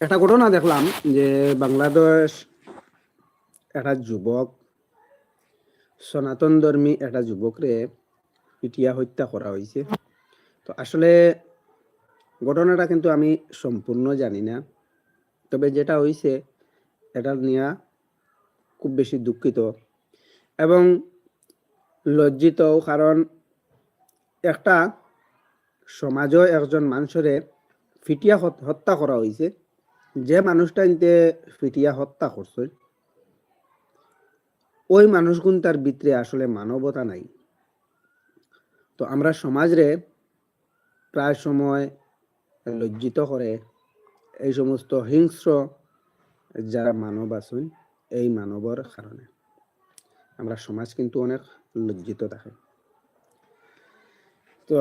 একটা ঘটনা দেখলাম যে বাংলাদেশ একটা যুবক, সনাতন ধর্মী একটা যুবকরে পিটিয়া হত্যা করা হয়েছে তো আসলে ঘটনাটা কিন্তু আমি সম্পূর্ণ জানি না। তবে যেটা হয়েছে এটা নিয়ে খুব বেশি দুঃখিত। এবং লজ্জিত কারণ একটা সমাজও একজন মানুষরে ফিটিয়া হত- হত্যা করা হয়েছে যে মানুষটা ইনতে ফিটিয়া হত্যা করছে, ওই মানুষগুন তার ভিতরে আসলে মানবতা নাই। তো আমরা সমাজরে প্রায় সময় লজ্জিত করে এই সমস্ত হিংস্র যারা মানব আছেন, এই মানবর কারণে আমরা সমাজ কিন্তু অনেক লজ্জিত থাকে। তো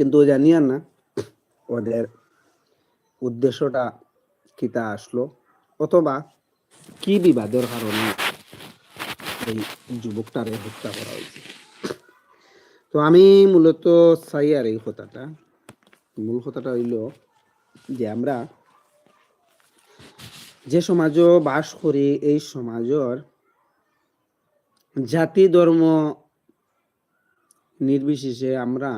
কিন্তু জানি আর না। ওদের উদ্দেশ্যটা কিতা আসলো, অথবা কি বিবাদের কারণে এই যুবকটারে হত্যা করা হয়েছে। তো আমি মূলত চাই আর এই কথাটা, মূল কথাটা হইল যে আমরা যে সমাজও বাস করি, এই সমাজের জাতি ধর্ম নির্বিশেষে আমরা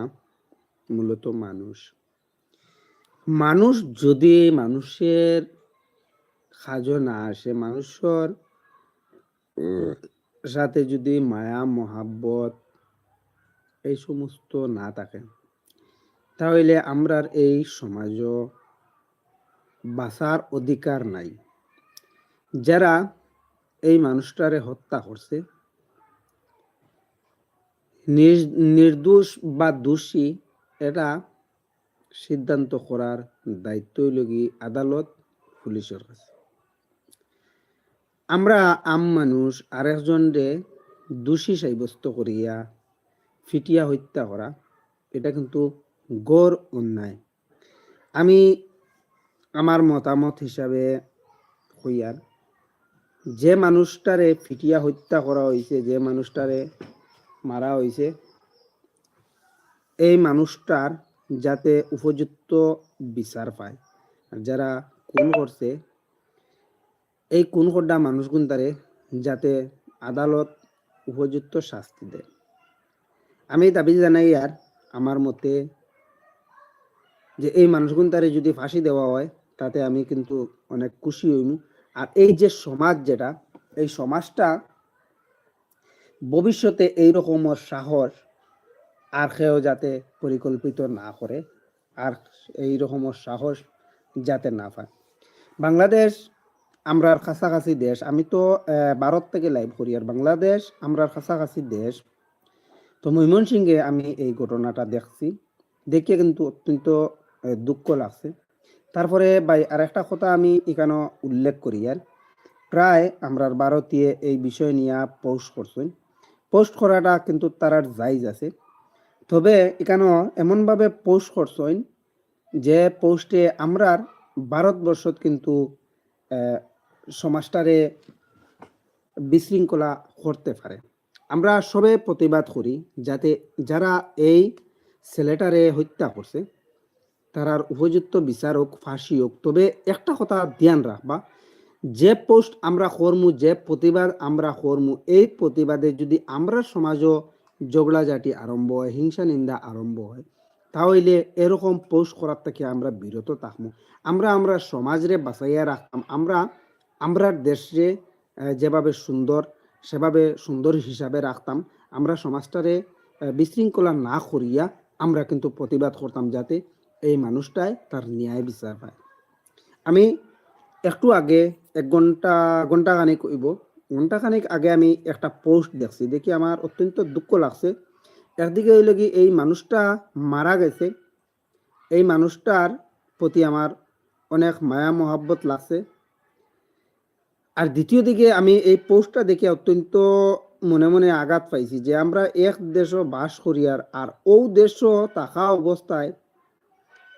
মূলত মানুষ। মানুষ যদি মানুষের সাজো না আসে, মানুষের সাথে যদি মায়া, মহাব্বত এই সমস্ত না থাকে, তাহলে আমরার এই সমাজ বাঁচার অধিকার নাই। যারা এই মানুষটারে হত্যা করছে, নির- নির্দোষ বা দোষী এটা সিদ্ধান্ত করার দায়িত্ব লগি আদালত, পুলিশের কাছে। আমরা আম মানুষ, আরেকজনরে দোষী সাব্যস্ত করিয়া ফিটিয়া হত্যা করা, এটা কিন্তু গড় অন্যায়। আমি আমার মতামত হিসাবে হইয়ার যে মানুষটারে ফিটিয়া হত্যা করা হয়েছে যে মানুষটারে মারা হয়েছে এই মানুষটার যাতে উপযুক্ত বিচার পায়। আর যারা খুন করছে, এই খুন করা মানুষগুন তারে যাতে আদালত উপযুক্ত শাস্তি দেয়। আমি দাবি জানাই আর আমার মতে যে এই মানুষগুন তারে যদি ফাঁসি দেওয়া হয়, তাতে আমি কিন্তু অনেক খুশি হইম। আর এই যে সমাজ যেটা, এই সমাজটা ভবিষ্যতে এই রকমের সাহস আর কেউ যাতে পরিকল্পিত না করে, আর এই রকম সাহস যাতে না পায়। বাংলাদেশ আমরার কাছাকাছি দেশ। আমি তো ভারত থেকে লাইভ করি। আর বাংলাদেশ আমরার কাছাকাছি দেশ। তো ময়মনসিংহে আমি এই ঘটনাটা দেখছি। দেখে কিন্তু অত্যন্ত দুঃখ লাগছে। তারপরে ভাই আর একটা কথা আমি এখানে উল্লেখ করি আর। প্রায় আমরার ভারতীয় এই বিষয় নিয়ে পোস্ট করছেন। পোস্ট করাটা কিন্তু তারার জায়জ আছে। তবে এখানে এমনভাবে পোস্ট করছেন যে পোস্টে আমরার ভারতবর্ষত কিন্তু সমাজটারে বিশৃঙ্খলা করতে পারে। আমরা সবে প্রতিবাদ করি যাতে যারা এই ছেলেটারে হত্যা করছে, তারার উপযুক্ত বিচার হোক, ফাঁসি হোক, তবে একটা কথা ধ্যান রাখবা, যে পোস্ট আমরা করমু, যে প্রতিবাদ আমরা করমু, এই প্রতিবাদে যদি আমরা সমাজও ঝগড়াঝাটি আরম্ভ হয়, হিংসা নিন্দা আরম্ভ হয়। তাহলে এরকম পোস্ট করার থেকে আমরা বিরত থাকব আমরা আমরা সমাজরে বাঁচাইয়া রাখতাম। আমরা আমরা দেশে যেভাবে সুন্দর, সেভাবে সুন্দর হিসাবে রাখতাম। আমরা সমাজটারে বিশৃঙ্খলা না করিয়া আমরা কিন্তু প্রতিবাদ করতাম যাতে এই মানুষটাই তার ন্যায় বিচার পায়। আমি একটু আগে এক ঘণ্টা ঘণ্টা খানিক কইব ঘণ্টা খানিক আগে আমি একটা পোস্ট দেখছি, দেখি আমার অত্যন্ত দুঃখ লাগছে। একদিকে হইল কি, এই মানুষটা মারা গেছে। এই মানুষটার প্রতি আমার অনেক মায়া, মহাব্বত লাগছে। আর দ্বিতীয় দিকে আমি এই পোস্টটা দেখে অত্যন্ত মনে মনে আঘাত পাইছি যে আমরা এক দেশও বাস করিয়ার আর ও দেশও থাকা অবস্থায়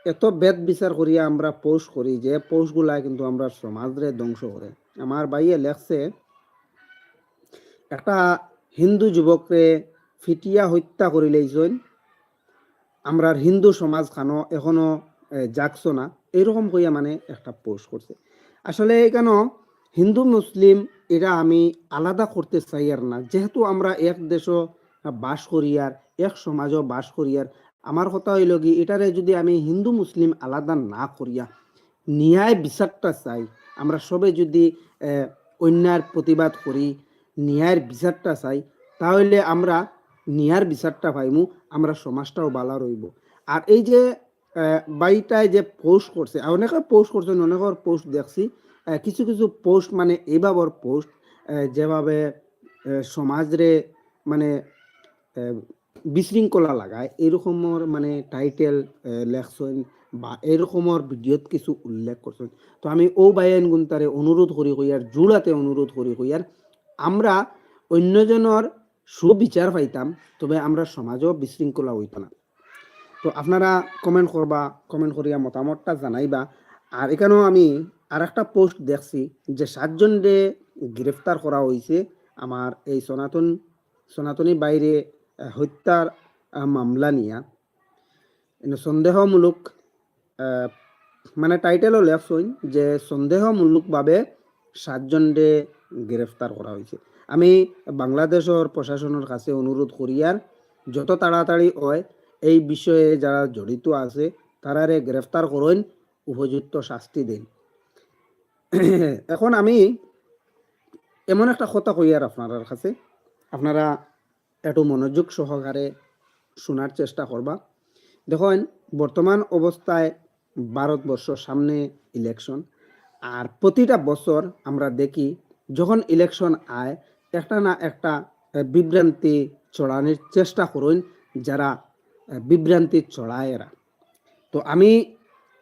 এত বেদ বিচার করিয়া আমরা পোস্ট করি যে পোস্টগুলা কিন্তু আমরা সমাজরে ধ্বংস করে। আমার ভাইয়ে লেখছে একটা হিন্দু যুবকরে ফিটিয়া হত্যা করে লইছেন আমরা হিন্দু সমাজ খানো এখনও জাগছো না। এরকম কইয়া মানে একটা পোস্ট করছে। আসলে কেন হিন্দু মুসলিম এটা আমি আলাদা করতে চাই আর না। যেহেতু আমরা এক দেশ বাস করিয়ার এক সমাজও বাস করিয়ার আমার কথা হইল কি, এটারে যদি আমি হিন্দু মুসলিম আলাদা না করিয়া ন্যায় বিচারটা চাই, আমরা সবে যদি অন্যার প্রতিবাদ করি ন্যায়ের বিচারটা চাই, তাহলে আমরা ন্যায়ের বিচারটা পাইমু, আমরা সমাজটাও বালা রইব। আর এই যে বাইটায় যে পোস্ট করছে অনেকে পোস্ট করছেন অনেকের পোস্ট দেখছি কিছু কিছু পোস্ট মানে এইভাবে পোস্ট যেভাবে সমাজরে মানে বিশৃঙ্খলা লাগায়, এরকমের মানে টাইটেল লেখছেন বা এরকমের ভিডিওত কিছু উল্লেখ করছেন। তো আমি ও বাইন গুন্তারে অনুরোধ করি কইয়ার, জুড়াতে অনুরোধ করি কইয়ার আমরা অন্যজনের সুবিচার পাইতাম, তবে আমরা সমাজও বিশৃঙ্খলা হইত না। তো আপনারা কমেন্ট করবা কমেন্ট করিয়া মতামতটা জানাইবা। আর এখানেও আমি আর একটা পোস্ট দেখছি, যে সাতজনরে গ্রেফতার করা হয়েছে আমার এই সনাতন, সনাতনী বাইরে হত্যার মামলা নিয়া। সন্দেহমূলক মানে টাইটেলও লেখছইন যে সন্দেহমূলকভাবে সাতজনরে গ্রেফতার করা হয়েছে। আমি বাংলাদেশের প্রশাসনের কাছে অনুরোধ করিয়ার যত তাড়াতাড়ি হয়, এই বিষয়ে যারা জড়িত আছে, তারারে গ্রেফতার করেন, উপযুক্ত শাস্তি দিন। এখন আমি এমন একটা কথা কইয়ার আপনার কাছে। আপনারা একটু মনোযোগ সহকারে শোনার চেষ্টা করবা। দেখেন, বর্তমান অবস্থায় ভারতবর্ষ সামনে ইলেকশন আর প্রতিটা বছর আমরা দেখি যখন ইলেকশন আয়, একটা না একটা বিভ্রান্তি চড়ানোর চেষ্টা করুন যারা বিভ্রান্তি চড়ায় এরা। তো আমি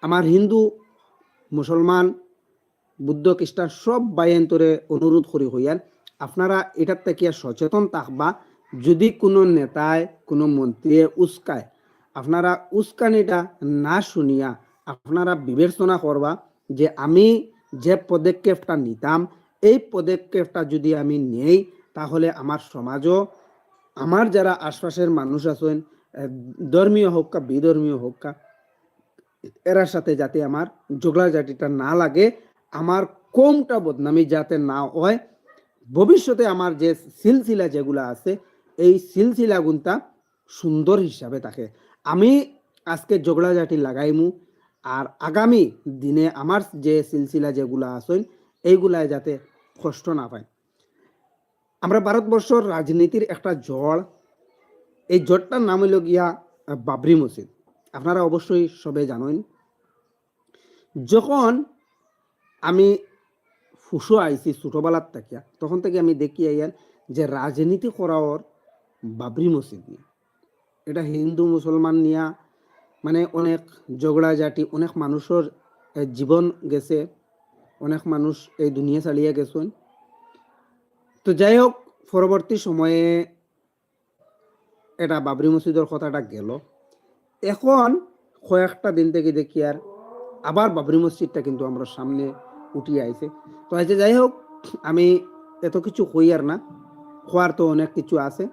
আমার হিন্দু, মুসলমান, বুদ্ধ, খ্রিস্টান সব বাইন্তরে অনুরোধ করি হইয়ান, আপনারা এটার থেকে সচেতন থাকবা, যদি কোনো নেতায়, কোনো মন্ত্রী উস্কায়, আপনারা উস্কানিটা না শুনিয়া আপনারা বিবেচনা করবা যে আমি যে পদক্ষেপটা নিতাম এই পদক্ষেপটা যদি আমি নেই, তাহলে আমার সমাজও, আমার যারা আশপাশের মানুষ আছেন ধর্মীয় হোক কা বিধর্মীয় হোক কা, এরার সাথে যাতে আমার জাতিটা না লাগে, আমার কমটা বদনামি যাতে না হয়, ভবিষ্যতে আমার যে সিলসিলা যেগুলা আছে, এই সিলসিলা গুণটা সুন্দর হিসাবে থাকে। আমি আজকে জাতি লাগাইমু, আর আগামী দিনে আমার যে সিলসিলা যেগুলা আছেন এইগুলা যাতে কষ্ট না পায়। আমরা ভারতবর্ষর রাজনীতির একটা জড়। এই জটটার নাম হইল গিয়া বাবরি মসজিদ। আপনারা অবশ্যই সবে জানেন। যখন আমি ফুসো আইছি ছোটবেলার থাকিয়া তখন থেকে আমি দেখি আইয়ার যে রাজনীতি করাওর বাবরি মসজিদ নিয়ে। এটা হিন্দু, মুসলমান নিয়া মানে অনেক ঝগড়া জাতি অনেক মানুষের জীবন গেছে। অনেক মানুষ এই দুনিয়া চালিয়ে গেছেন। তো যাই হোক, পরবর্তী সময়ে এটা বাবরি মসজিদের কথাটা গেল। এখন কয়েকটা দিন থেকে দেখি আর আবার বাবরি মসজিদটা কিন্তু আমরা সামনে উঠিয়ে আইছে। তো আইছে যাই হোক, আমি এত কিছু কই আর না খোয়ার তো অনেক কিছু আছে,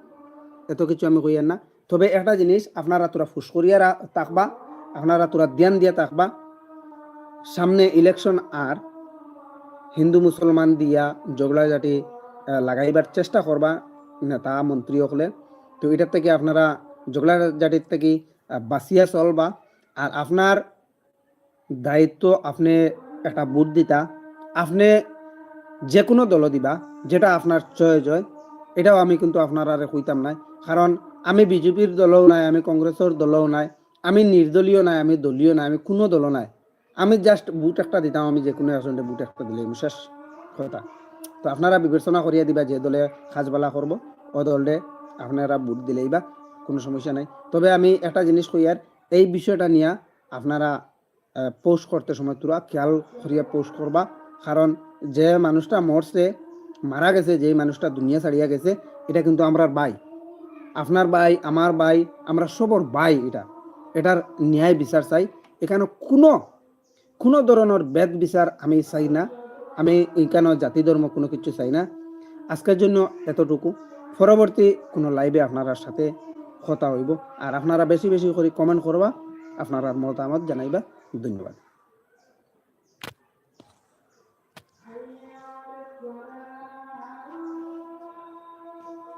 এত কিছু আমি কই আর না। তবে একটা জিনিস, আপনারা তোরা ফুস করিয়া থাকবা, আপনারা তোরা ধ্যান দিয়ে থাকবা। সামনে ইলেকশন আর হিন্দু মুসলমান দিয়া জাতি লাগাইবার চেষ্টা করবা নেতা, মন্ত্রী হলে তো এটার থেকে আপনারা জাতির থেকে বাঁচিয়া চলবা। আর আপনার দায়িত্ব, আপনি একটা বুট দিতা আপনি যে কোনো দল দিবা, যেটা আপনার চয় জয় এটাও আমি কিন্তু আপনার কইতাম নাই। কারণ আমি বিজেপির দলও নাই, আমি কংগ্রেসের দলও নাই, আমি নির্দলীয় নাই, আমি দলীয় নাই, আমি কোনো দল নাই। আমি জাস্ট বুট একটা দিতাম আমি যে কোনো আসলে বুট একটা দিলে শেষ, কথা। তো আপনারা বিবেচনা করিয়া দিবা যে দলে খাজবালা করব ও দলে আপনারা বুট দিলেই বা কোনো সমস্যা নাই। তবে আমি একটা জিনিস কইয়ার এই বিষয়টা নিয়ে আপনারা পোস্ট করতে সময় তোরা খেয়াল করিয়া পোস্ট করবা। কারণ যে মানুষটা মরছে, মারা গেছে, যেই মানুষটা দুনিয়া ছাড়িয়া গেছে, এটা কিন্তু আমরা বাই। আপনার বাই, আমার বাই, আমরা সবর বাই এটা। এটার ন্যায় বিচার চাই। এখানে কোনো কোনো ধরনের বেদ বিচার আমি চাই না। আমি এখানে জাতি ধর্ম কোনো কিছু চাই না। আজকের জন্য এতটুকু। পরবর্তী কোনো লাইভে আপনার সাথে কথা হইব। আর আপনারা বেশি বেশি করে কমেন্ট করবা। আপনারা মতামত জানাইবা। ধন্যবাদ।